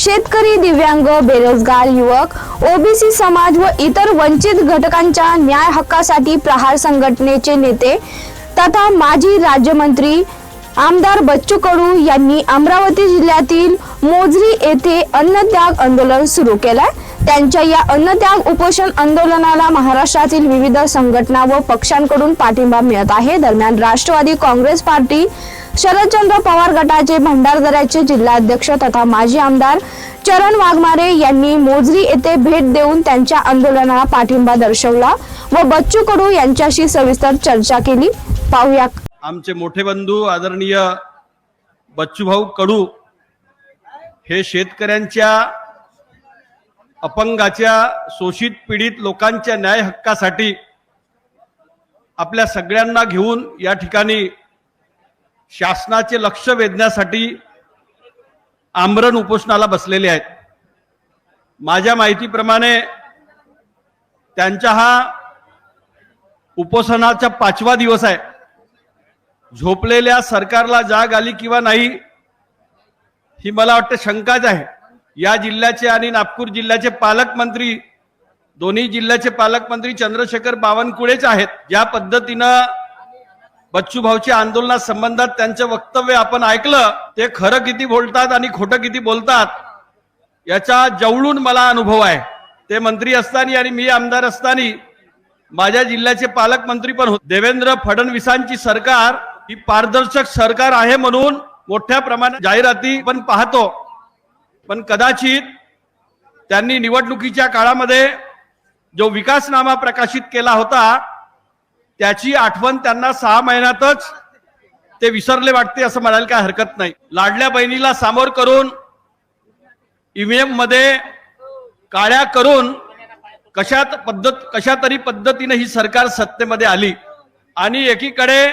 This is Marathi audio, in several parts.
शेतकरी दिव्यांग बेरोजगार युवक ओबीसी समाज व इतर वंचित घटकांच्या न्याय हक्कासाठी प्रहार संघटनेचे नेते तथा माजी राज्यमंत्री आमदार बच्चू कडू यांनी अमरावती जिल्ह्यातील मोजरी येथे अन्नत्याग आंदोलन सुरू केलंय. त्यांच्या या अन्नत्याग उपोषण आंदोलनाला महाराष्ट्रातील विविध संघटना व पक्षांकडून पाठिंबा मिळत आहे. दरम्यान राष्ट्रवादी काँग्रेस पार्टी शरदचंद्र पवार गटाचे भंडारदऱ्याचे जिल्हाध्यक्ष तथा माजी आमदार चरण वाघमारे यांनी मोजरी येथे भेट देऊन त्यांच्या आंदोलनाला पाठिंबा दर्शवला व बच्चू कडू यांच्याशी सविस्तर चर्चा केली. पाहूया. आमचे मोठे बंधू आदरणीय बच्चूभाऊ कडू हे शेतकऱ्यांच्या अपंगाच्या शोषित पीडित लोकांच्या न्याय हक्कासाठी आपल्या सगळ्यांना घेऊन या ठिकाणी शासनाचे लक्ष वेधण्यासाठी आमरण उपोषणाला बसलेले आहेत. माझ्या माहितीप्रमाणे त्यांच्या हा उपोषणाचा पाचवा दिवस आहे. झोपलेल्या सरकारला जाग आली किंवा नाही ही मला वाटतं शंकाच आहे. या जिल्ह्याचे आणि नागपूर जिल्ह्याचे पालकमंत्री दोन्ही जिल्ह्याचे पालकमंत्री चंद्रशेखर बावनकुळेच आहेत. ज्या पद्धतीनं बच्चूभाऊच्या आंदोलना संबंधात त्यांचं वक्तव्य आपण ऐकलं ते खरं किती बोलतात आणि खोटं किती बोलतात याचा जवळून मला अनुभव आहे. ते मंत्री असताना आणि मी आमदार असताना माझ्या जिल्ह्याचे पालकमंत्री पण होते. देवेंद्र फडणवीसांची सरकार ही पारदर्शक सरकार आहे म्हणून मोठ्या प्रमाणात जाहिराती पण पाहतो. पण कदाचित त्यांनी निवडणुकीच्या काळामध्ये जो विकासनामा प्रकाशित केला होता त्याची आठवण त्यांना सहा महिन्यातच ते विसरले वाटते असं म्हणायला काय हरकत नाही. लाडल्या बहिणीला सामोर करून ईव्हीएममध्ये काळ्या करून कशात पद्धत कशा तरी पद्धतीने ही सरकार सत्तेमध्ये आली. आणि एकीकडे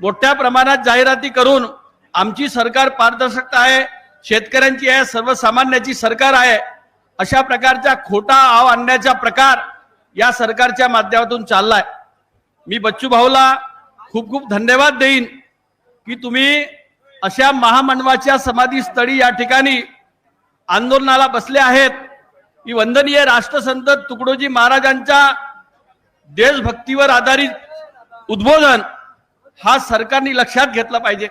मोठ्या प्रमाणात जाहिराती करून आमची सरकार पारदर्शकता आहे शेतकऱ्यांची आहे सर्वसामान्याची सरकार आहे अशा प्रकारचा खोटा आव आणण्याचा प्रकार या सरकारच्या माध्यमातून चाललाय. मी बच्चू भाऊला खूप खूप धन्यवाद देईन की तुम्ही अशा महामानवाच्या समाधीस्थळी या ठिकाणी आंदोलनाला बसले आहेत. ही वंदनीय राष्ट्रसंत तुकडोजी महाराजांच्या देशभक्तीवर आधारित उद्बोधन हा सरकारने लक्षात घेतला पाहिजे.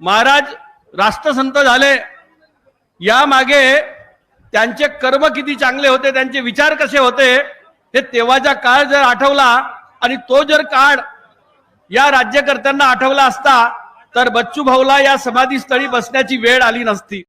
महाराज राष्ट्रसंत झाले. यामागे त्यांचे कर्म किती चांगले होते त्यांचे विचार कसे होते हे तेव्हाचा काळ जर आठवला आणि तो जर काळ या राज्यकर्त्यांना आठवला असता तर बच्चू भाऊला या समाधीस्थळी बसण्याची वेळ आली नसती.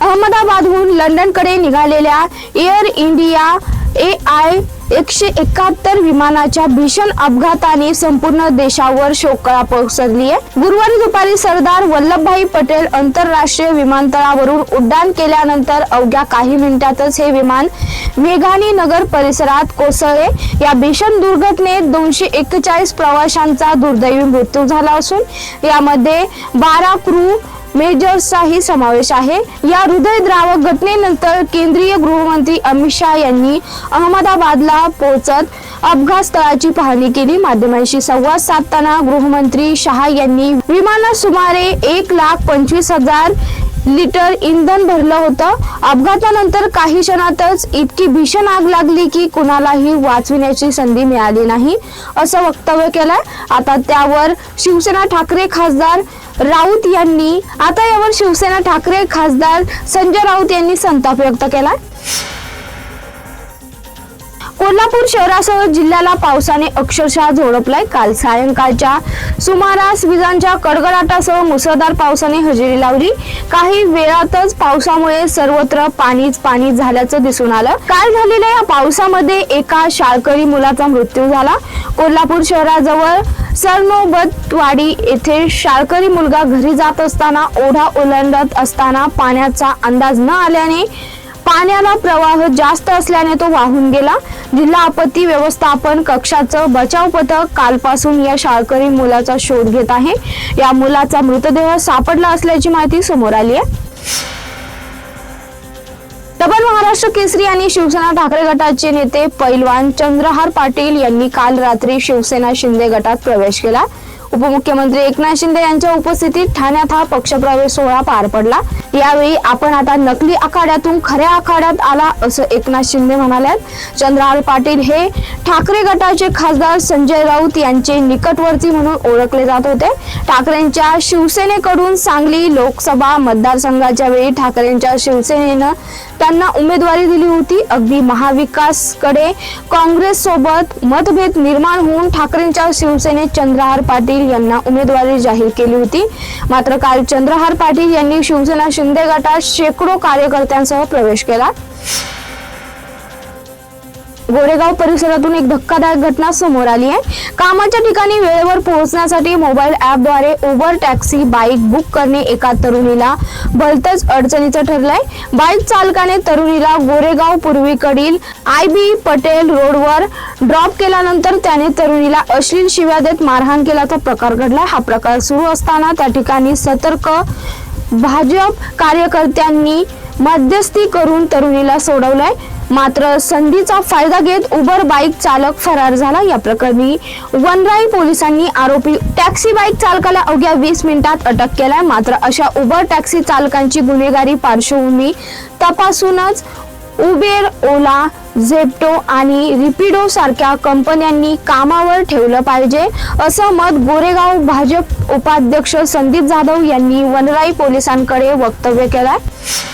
अहमदाबादहून लंडनकडे निघालेल्या एअर इंडिया ए आय एकशे एकाहत्तर विमानाच्या भीषण अपघाताने संपूर्ण देशावर शोकळा पसरली आहे. गुरुवारी दुपारी सरदार वल्लभभाई पटेल आंतरराष्ट्रीय विमानतळावरून उड्डाण केल्यानंतर अवघ्या काही मिनिटातच हे विमान वेगाने नगर परिसरात कोसळले. या भीषण दुर्घटनेत दोनशे एक्केचाळीस प्रवाशांचा दुर्दैवी मृत्यू झाला असून यामध्ये बारा क्रू मेजर्सचाही समावेश आहे. या हृदयद्रावक घटनेनंतर केंद्रीय गृहमंत्री अमित शहा यांनी अहमदाबादला पोहोचत अपघात स्थळाची पाहणी केली. माध्यमांशी संवाद साधताना गृहमंत्री शहा यांनी विमानात सुमारे एक लाख पंचवीस हजार लिटर इंधन भरलं होतं. अपघातानंतर काही क्षणातच इतकी भीषण आग लागली की कुणालाही वाचविण्याची संधी मिळाली नाही असं वक्तव्य केलंय. आता त्यावर शिवसेना ठाकरे खासदार राऊत यांनी आता यावर शिवसेना ठाकरे खासदार संजय राऊत यांनी संताप व्यक्त केला कोल्हापूर शहरासह जिल्ह्याला पावसाने अक्षरशः झोडपलाय. काल सायंकाळच्या सुमारास विजांच्या कडकडाटासह मुसळधार पावसाने हजेरी लावली. काही वेळातच पावसामुळे सर्वत्र पाणीच पाणी झाल्याचं दिसून आलं. काल झालेल्या या पावसामध्ये एका शाळकरी मुलाचा मृत्यू झाला. कोल्हापूर शहराजवळ सरनोबतवाडी येथे शाळकरी मुलगा घरी जात असताना ओढा ओलांडत असताना पाण्याचा अंदाज न आल्याने पाण्याला प्रवाह जास्त असल्याने तो वाहून गेला. जिल्हा आपत्ती व्यवस्थापन कक्षाचं बचाव पथक कालपासून या शाळकरी मुलाचा शोध घेत आहे. या मुलाचा मृतदेह सापडला असल्याची माहिती समोर आली आहे. डबल महाराष्ट्र केसरी आणि शिवसेना ठाकरे गटाचे नेते पैलवान चंद्रहार पाटील यांनी काल रात्री शिवसेना शिंदे गटात प्रवेश केला. उपमुख्यमंत्री एकनाथ शिंदे यांच्या उपस्थितीत ठाण्यात हा पक्षप्रवेश सोहळा पार पडला. यावेळी आपण आता नकली आखाड्यातून खऱ्या आखाड्यात आला असं एकनाथ शिंदे म्हणाल्यात. चंद्रहार पाटील हे ठाकरे गटाचे खासदार संजय राऊत यांचे निकटवर्ती म्हणून ओळखले जात होते. ठाकरेंच्या शिवसेनेकडून सांगली लोकसभा मतदारसंघाच्या वेळी ठाकरेंच्या शिवसेनेनं त्यांना उमेदवारी दिली होती. अगदी महाविकासकडे काँग्रेस सोबत मतभेद निर्माण होऊन ठाकरेंच्या शिवसेनेत चंद्रहार पाटील यांना उमेदवारी जाहीर केली होती. मात्र काल चंद्रहार पाटील यांनी शिवसेना शिंदे गटात शेकडो कार्यकर्त्यांसह प्रवेश केला. गोरेगाव परिसरातून एक धक्कादायक घटना समोर आली आहे. कामाच्या ठिकाणी वेळेवर पोहोचण्यासाठी मोबाईल ॲपद्वारे उबर टॅक्सी बाईक बुक करणे एका तरुणीला भलतच अडचणीचं ठरलंय. बाईक चालकाने तरुणीला गोरेगाव पूर्वीकडील आय बी पटेल रोडवर ड्रॉप केल्यानंतर त्याने तरुणीला अश्लील शिव्या देत मारहाण केल्याचा प्रकार घडलाय. हा प्रकार सुरू असताना त्या ठिकाणी सतर्क भाजप कार्यकर्त्यांनी मध्यस्थी करून तरुणीला सोडवलंय. मात्र संधीचा फायदा घेत उबर बाईक चालक फरार झाला या प्रकरणी. वनराई पोलिसांनी आरोपी टॅक्सी बाईक चालकाला अवघ्या वीस मिनिटात अटक केलाय. मात्र अशा उबर टॅक्सी चालकांची गुन्हेगारी पार्श्वभूमी तपासूनच उबेर ओला झेप्टो आणि रिपिडो सारख्या कंपन्यांनी कामावर ठेवलं पाहिजे असं मत गोरेगाव भाजप उपाध्यक्ष संदीप जाधव यांनी वनराई पोलिसांकडे वक्तव्य केलंय. आहे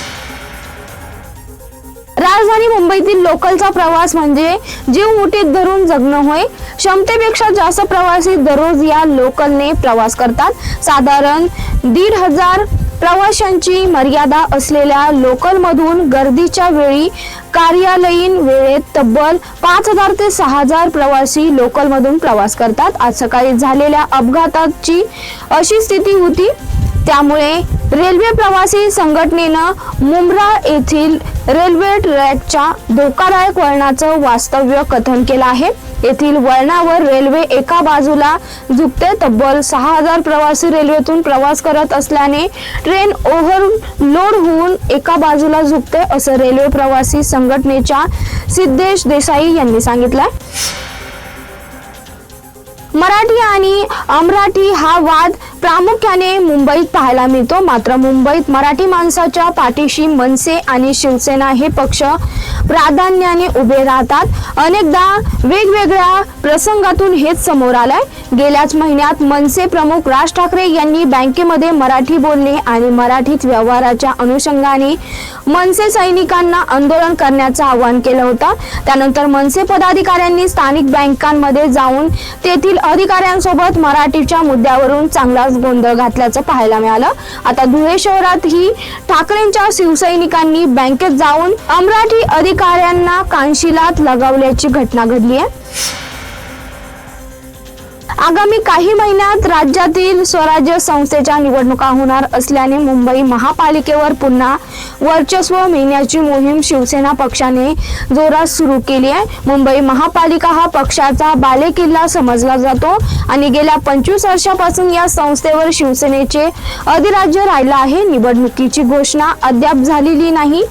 राजधानी मुंबईतील लोकलचा प्रवास म्हणजे जीव मुठीत धरून जगणं होय. क्षमतेपेक्षा जास्त प्रवासी दररोज या लोकलने प्रवास करतात. साधारण दीड हजार प्रवाशांची मर्यादा असलेल्या लोकलमधून गर्दीच्या वेळी कार्यालयीन वेळेत तब्बल पाच हजार ते सहा हजार प्रवासी लोकलमधून प्रवास करतात. आज सकाळी झालेल्या अपघाताची अशी स्थिती होती. त्यामुळे रेल्वे प्रवासी संघटनेनं मुंब्रा येथील रेल्वे ट्रॅकच्या धोकादायक वळणाचं वास्तव्य कथन केलं आहे. येथील वळणावर रेल्वे एका बाजूला झुकते तब्बल सहा हजार प्रवासी रेल्वेतून प्रवास करत असल्याने ट्रेन ओव्हरलोड होऊन एका बाजूला झुकते असं रेल्वे प्रवासी संघटनेच्या सिद्धेश देसाई यांनी सांगितलं मराठी आणि अमराठी हा वाद प्रामुख्याने मुंबईत पाहायला मिळतो. मात्र मुंबईत मराठी माणसाच्या पाठीशी मनसे आणि शिवसेना हे पक्ष प्राधान्याने उभे राहतात. अनेकदा वेगवेगळ्या प्रसंगातून हेच समोर आलंय. गेल्याच महिन्यात मनसे प्रमुख राज ठाकरे यांनी बँकेमध्ये मराठी बोलणे आणि मराठीत व्यवहाराच्या अनुषंगाने मनसे सैनिकांना आंदोलन करण्याचं आवाहन केलं होतं. त्यानंतर मनसे पदाधिकाऱ्यांनी स्थानिक बँकांमध्ये जाऊन तेथील अधिकाऱ्यांसोबत मराठीच्या मुद्द्यावरून चांगला मोठाच गोंधळ घातल्याचं पाहायला मिळालं. आता धुळे शहरातही ठाकरेंच्या शिवसैनिकांनी बँकेत जाऊन अमराठी अधिकाऱ्यांना कानशिलात लगावल्याची घटना घडली आहे आगामी काही महिन्यात राज्यातील स्वराज्य संस्थेच्या निवडणुका होणार असल्याने मुंबई महापालिकेवर पुन्हा वर्चस्व मिळण्याची मोहीम शिवसेना पक्षाने जोरात सुरू केली आहे. मुंबई महापालिका हा पक्षाचा बालेकिल्ला समजला जातो आणि गेल्या पंचवीस वर्षापासून या संस्थेवर शिवसेनेचे अधिराज्य राहिलं आहे. निवडणुकीची घोषणा अद्याप झालेली नाही.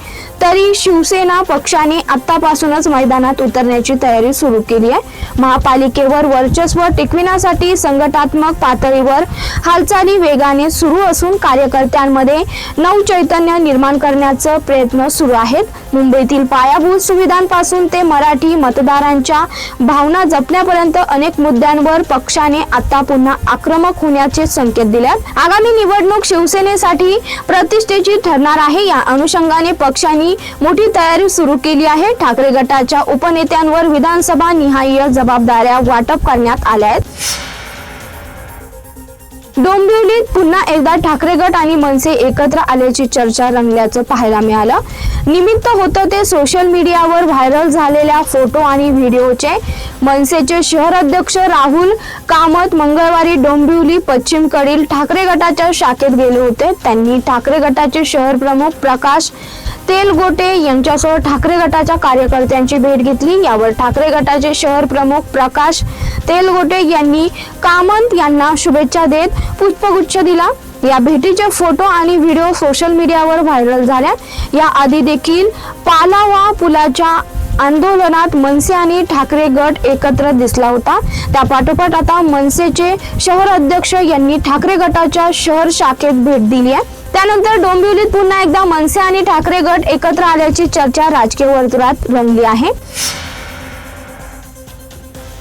तरी शिवसेना पक्षाने आतापासूनच मैदानात उतरण्याची तयारी सुरू केली आहे. महापालिकेवर वर्चस्व टिकविण्यासाठी संघटात्मक पातळीवर हालचाली वेगाने सुरू असून कार्यकर्त्यांमध्ये नवचैतन्य निर्माण करण्याचा प्रयत्न सुरू आहेत. मुंबईतील पायाभूत सुविधांपासून ते मराठी मतदारांच्या भावना जपण्यापर्यंत अनेक मुद्द्यांवर पक्षाने आता पुन्हा आक्रमक होण्याचे संकेत दिल्यात. आगामी निवडणूक शिवसेनेसाठी प्रतिष्ठेची ठरणार आहे. या अनुषंगाने पक्षांनी मोठी तयारी सुरू केली आहे. ठाकरे गटाच्या उपनेत्यांवर विधानसभा निहाय जबाबदाऱ्या वाटप करण्यात आल्या आहेत. डोंबिवलीत पुन्हा एकदा ठाकरे गट आणि मनसे एकत्र आल्याची चर्चा रंगल्याचं पाहायला मिळालं. निमित्त होतं ते सोशल मीडियावर व्हायरल झालेल्या फोटो आणि व्हिडिओचे मनसेचे शहर अध्यक्ष राहुल कामत मंगळवारी डोंबिवली पश्चिमकडील ठाकरे गटाच्या शाखेत गेले होते. त्यांनी ठाकरे गटाचे शहर प्रमुख प्रकाश तेलगोटे यांच्यासह ठाकरे गटाच्या कार्यकर्त्यांची भेट घेतली. यावर ठाकरे गटाचे शहर प्रमुख प्रकाश तेलगोटे यांनी कामंत यांना शुभेच्छा देत पुष्पगुच्छ दिला. या भेटीचे फोटो आणि व्हिडिओ सोशल मीडियावर व्हायरल झाल्या या आधी देखील पालावा पुलाच्या आंदोलनात मनसे आणि ठाकरे गट एकत्र दिसला होता. त्या पाठोपाठ आता मनसेचे शहर अध्यक्ष यांनी ठाकरे गटाच्या शहर शाखेत भेट दिली आहे. त्यानंतर डोंबिवलीत पुन्हा एकदा मनसे आणि ठाकरे गट एकत्र आल्याची चर्चा राजकीय वर्तुळात रंगली आहे.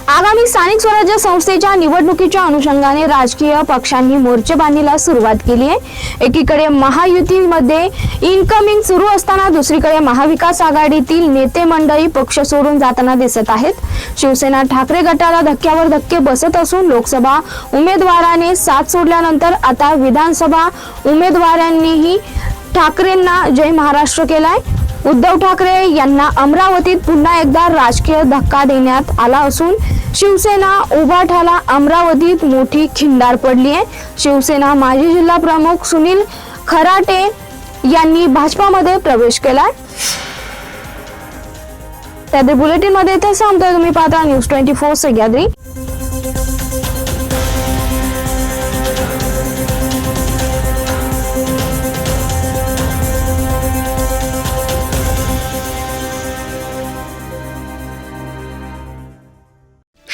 आगामी स्थानिक स्वराज्य संस्थेच्या निवडणुकीच्या अनुषंगाने राजकीय पक्षांनी मोर्चेबांधणीला सुरुवात केली आहे. एकीकडे महायुतीमध्ये इनकमिंग सुरू असताना दुसरीकडे महाविकास आघाडीतील नेते मंडळी पक्ष सोडून जाताना दिसत आहेत. शिवसेना ठाकरे गटाला धक्क्यावर धक्के बसत असून लोकसभा उमेदवाराने साथ सोडल्यानंतर आता विधानसभा उमेदवारांनीही ठाकरेंना जय महाराष्ट्र केलाय. उद्धव ठाकरे यांना अमरावतीत पुन्हा एकदा राजकीय धक्का देण्यात आला असून शिवसेना उभाठाला अमरावतीत मोठी खिंडार पडली आहे. शिवसेना माजी जिल्हा प्रमुख सुनील खराटे यांनी भाजपामध्ये प्रवेश केलाय त्यातील बुलेटिनमध्ये इथे सांगतोय तुम्ही पाहता. News twenty four Sahyadri